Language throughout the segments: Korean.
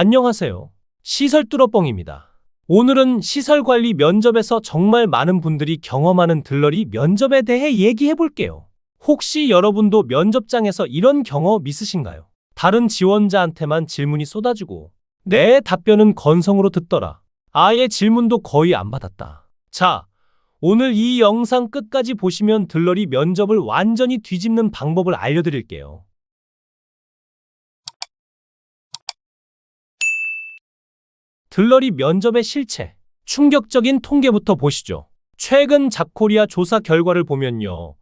안녕하세요. 시설 뚫어뻥입니다. 오늘은 시설 관리 면접에서 정말 많은 분들이 경험하는 들러리 면접에 대해 얘기해 볼게요. 혹시 여러분도 면접장에서 이런 경험 있으신가요? 다른 지원자한테만 질문이 쏟아지고 내 답변은 건성으로 듣더라. 아예 질문도 거의 안 받았다. 자, 오늘 이 영상 끝까지 보시면 들러리 면접을 완전히 뒤집는 방법을 알려드릴게요. 들러리 면접의 실체. 충격적인 통계부터 보시죠. 최근 잡코리아 조사 결과를 보면요.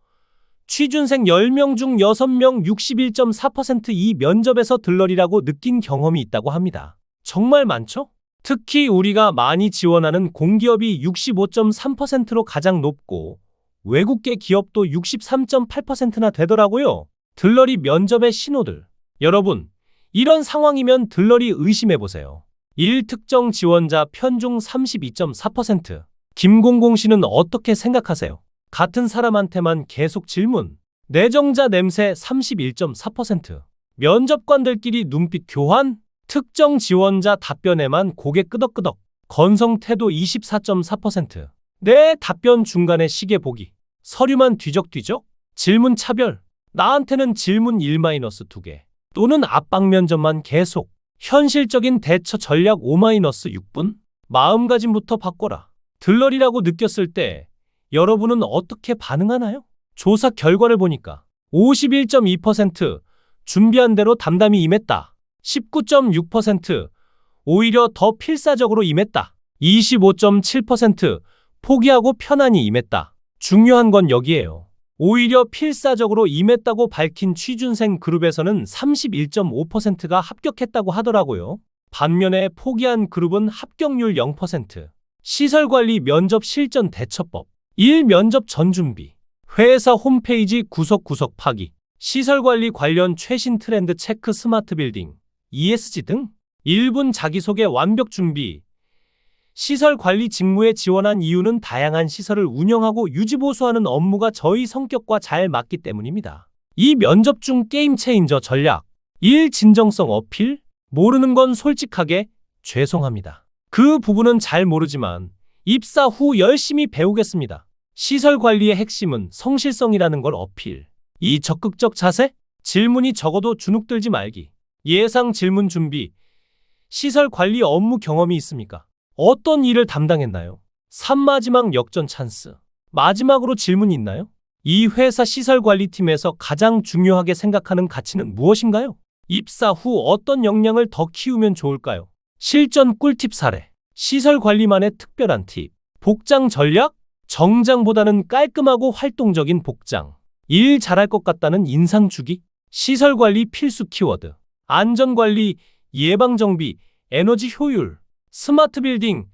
취준생 10명 중 6명 61.4%이 면접에서 들러리라고 느낀 경험이 있다고 합니다. 정말 많죠? 특히 우리가 많이 지원하는 공기업이 65.3%로 가장 높고 외국계 기업도 63.8%나 되더라고요. 들러리 면접의 신호들. 여러분, 이런 상황이면 들러리 의심해 보세요. 1. 특정 지원자 편중 32.4%. 김공공 씨는 어떻게 생각하세요? 같은 사람한테만 계속 질문. 내정자 냄새 31.4%. 면접관들끼리 눈빛 교환. 특정 지원자 답변에만 고개 끄덕끄덕. 건성 태도 24.4%. 내 답변 중간에 시계 보기. 서류만 뒤적뒤적. 질문 차별. 나한테는 질문 1-2개. 또는 압박 면접만 계속. 현실적인 대처 전략 5-6분? 마음가짐부터 바꿔라. 들러리라고 느꼈을 때 여러분은 어떻게 반응하나요? 조사 결과를 보니까 51.2% 준비한 대로 담담히 임했다. 19.6% 오히려 더 필사적으로 임했다. 25.7% 포기하고 편안히 임했다. 중요한 건 여기에요. 오히려 필사적으로 임했다고 밝힌 취준생 그룹에서는 31.5%가 합격했다고 하더라고요. 반면에 포기한 그룹은 합격률 0%. 시설관리 면접 실전 대처법. 1. 면접 전 준비. 회사 홈페이지 구석구석 파기. 시설관리 관련 최신 트렌드 체크 스마트 빌딩. ESG 등. 1분 자기소개 완벽 준비. 시설 관리 직무에 지원한 이유는 다양한 시설을 운영하고 유지보수하는 업무가 저희 성격과 잘 맞기 때문입니다. 이 면접 중 게임 체인저 전략. 1. 진정성 어필. 모르는 건 솔직하게 죄송합니다. 그 부분은 잘 모르지만 입사 후 열심히 배우겠습니다. 시설 관리의 핵심은 성실성이라는 걸 어필. 이 적극적 자세? 질문이 적어도 주눅들지 말기. 예상 질문 준비. 시설 관리 업무 경험이 있습니까? 어떤 일을 담당했나요? 3. 마지막 역전 찬스. 마지막으로 질문이 있나요? 이 회사 시설관리팀에서 가장 중요하게 생각하는 가치는 무엇인가요? 입사 후 어떤 역량을 더 키우면 좋을까요? 실전 꿀팁 사례. 시설관리만의 특별한 팁. 복장 전략? 정장보다는 깔끔하고 활동적인 복장. 일 잘할 것 같다는 인상 주기. 시설관리 필수 키워드. 안전관리, 예방정비, 에너지 효율. 스마트 빌딩,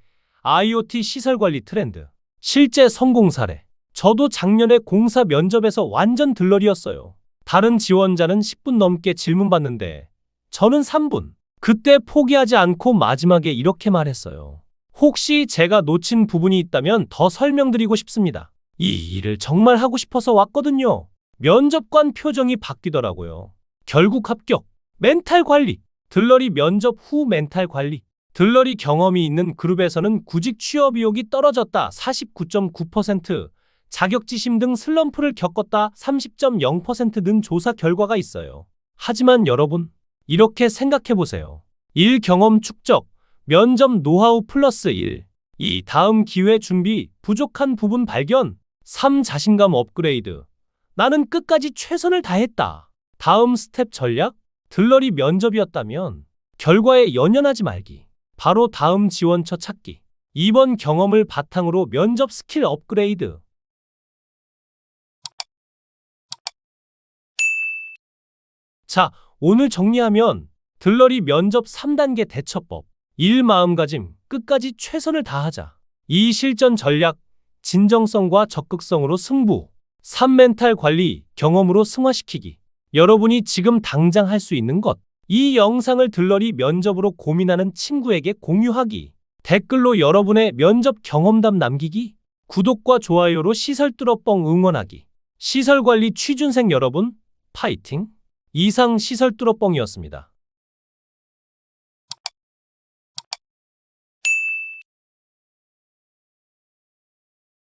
IoT 시설 관리 트렌드. 실제 성공 사례. 저도 작년에 공사 면접에서 완전 들러리였어요. 다른 지원자는 10분 넘게 질문 받는데 저는 3분. 그때 포기하지 않고 마지막에 이렇게 말했어요. 혹시 제가 놓친 부분이 있다면 더 설명드리고 싶습니다. 이 일을 정말 하고 싶어서 왔거든요. 면접관 표정이 바뀌더라고요. 결국 합격. 멘탈 관리. 들러리 면접 후 멘탈 관리. 들러리 경험이 있는 그룹에서는 구직 취업 의욕이 떨어졌다 49.9%, 자격지심 등 슬럼프를 겪었다 30.0%는 조사 결과가 있어요. 하지만 여러분, 이렇게 생각해 보세요. 1. 경험 축적, 면접 노하우 플러스 1. 2. 다음 기회 준비, 부족한 부분 발견. 3. 자신감 업그레이드. 나는 끝까지 최선을 다했다. 다음 스텝 전략? 들러리 면접이었다면 결과에 연연하지 말기. 바로 다음 지원처 찾기. 이번 경험을 바탕으로 면접 스킬 업그레이드. 자, 오늘 정리하면 들러리 면접 3단계 대처법. 1. 마음가짐, 끝까지 최선을 다하자. 2. 실전 전략, 진정성과 적극성으로 승부. 3. 멘탈 관리, 경험으로 승화시키기. 여러분이 지금 당장 할 수 있는 것. 이 영상을 들러리 면접으로 고민하는 친구에게 공유하기. 댓글로 여러분의 면접 경험담 남기기. 구독과 좋아요로 시설 뚫어뻥 응원하기. 시설관리 취준생 여러분, 파이팅! 이상 시설 뚫어뻥이었습니다.